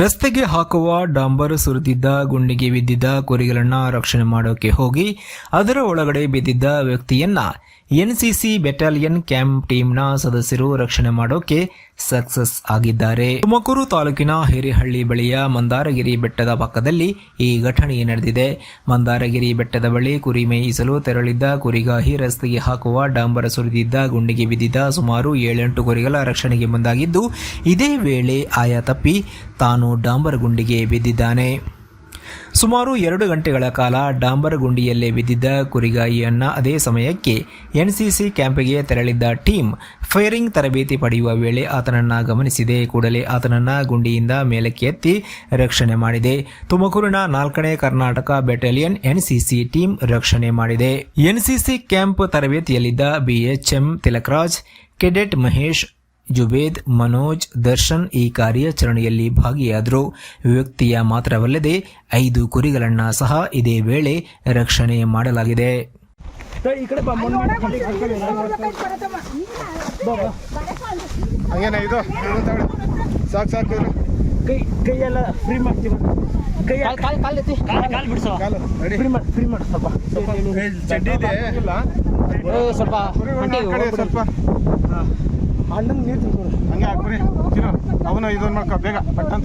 ರಸ್ತೆಗೆ ಹಾಕುವ ಡಾಂಬರ್ ಸುರಿದಿದ್ದ, ಗುಂಡಿಗೆ ಬಿದ್ದಿದ್ದ ಕುರಿಗಳನ್ನ ರಕ್ಷಣೆ ಮಾಡೋಕೆ ಹೋಗಿ ಅದರ ಒಳಗಡೆ ಬಿದ್ದಿದ್ದ ವ್ಯಕ್ತಿಯನ್ನ ಎನ್ಸಿಸಿ ಬೆಟಾಲಿಯನ್ ಕ್ಯಾಂಪ್ ಟೀಮ್ನ ಸದಸ್ಯರು ರಕ್ಷಣೆ ಮಾಡೋಕೆ ಸಕ್ಸಸ್ ಆಗಿದ್ದಾರೆ. ತುಮಕೂರು ತಾಲೂಕಿನ ಹಿರಿಹಳ್ಳಿ ಬಳಿಯ ಮಂದಾರಗಿರಿ ಬೆಟ್ಟದ ಪಕ್ಕದಲ್ಲಿ ಈ ಘಟನೆ ನಡೆದಿದೆ. ಮಂದಾರಗಿರಿ ಬೆಟ್ಟದ ಬಳಿ ಕುರಿ ಮೇಯಿಸಲು ತೆರಳಿದ್ದ ಕುರಿಗಾಹಿ ರಸ್ತೆಗೆ ಹಾಕುವ ಡಾಂಬರ ಸುರಿದಿದ್ದ, ಗುಂಡಿಗೆ ಬಿದ್ದಿದ್ದ ಸುಮಾರು ಏಳೆಂಟು ಕುರಿಗಳ ರಕ್ಷಣೆಗೆ ಮುಂದಾಗಿದ್ದು, ಇದೇ ವೇಳೆ ಆಯ ತಪ್ಪಿ ತಾನು ಡಾಂಬರ ಗುಂಡಿಗೆ ಬಿದ್ದಿದ್ದಾನೆ. ಸುಮಾರು ಎರಡು ಗಂಟೆಗಳ ಕಾಲ ಡಾಂಬರ ಗುಂಡಿಯಲ್ಲೇ ಬಿದ್ದಿದ್ದ ಕುರಿಗಾಯಿಯನ್ನ ಅದೇ ಸಮಯಕ್ಕೆ ಎನ್ಸಿಸಿ ಕ್ಯಾಂಪಿಗೆ ತೆರಳಿದ್ದ ಟೀಮ್ ಫೈರಿಂಗ್ ತರಬೇತಿ ಪಡೆಯುವ ವೇಳೆ ಆತನನ್ನು ಗಮನಿಸಿದೆ. ಕೂಡಲೇ ಆತನನ್ನು ಗುಂಡಿಯಿಂದ ಮೇಲಕ್ಕೆ ಎತ್ತಿ ರಕ್ಷಣೆ ಮಾಡಿದೆ. ತುಮಕೂರಿನ ನಾಲ್ಕನೇ ಕರ್ನಾಟಕ ಬೆಟಾಲಿಯನ್ ಎನ್ಸಿಸಿ ಟೀಮ್ ರಕ್ಷಣೆ ಮಾಡಿದೆ. ಎನ್ಸಿಸಿ ಕ್ಯಾಂಪ್ ತರಬೇತಿಯಲ್ಲಿದ್ದ ಬಿಎಚ್ಎಂ ತಿಲಕರಾಜ್, ಕೆಡೆಟ್ ಮಹೇಶ್ ಜುಬೇದ್ ಮನೋಜ್ ದರ್ಶನ್ ಈ ಕಾರ್ಯಾಚರಣೆಯಲ್ಲಿ ಭಾಗಿಯಾದರು ವ್ಯಕ್ತಿಯ ಮಾತ್ರವಲ್ಲದೆ ಐದು ಕುರಿಗಳನ್ನ ಸಹ ಇದೇ ವೇಳೆ ರಕ್ಷಣೆ ಮಾಡಲಾಗಿದೆ. ಸ್ವಲ್ಪ. ಅಣ್ಣನ ನೀರು ತಿಳ್ಕೊಂಡು ಹಂಗೆ ಆ ಕುರಿ ತಿನ್ನು. ಅವನು ಇದನ್ನ ಮಾಡ್ಕೊ. ಬೇಗ. ಪಟ್ಟಂತ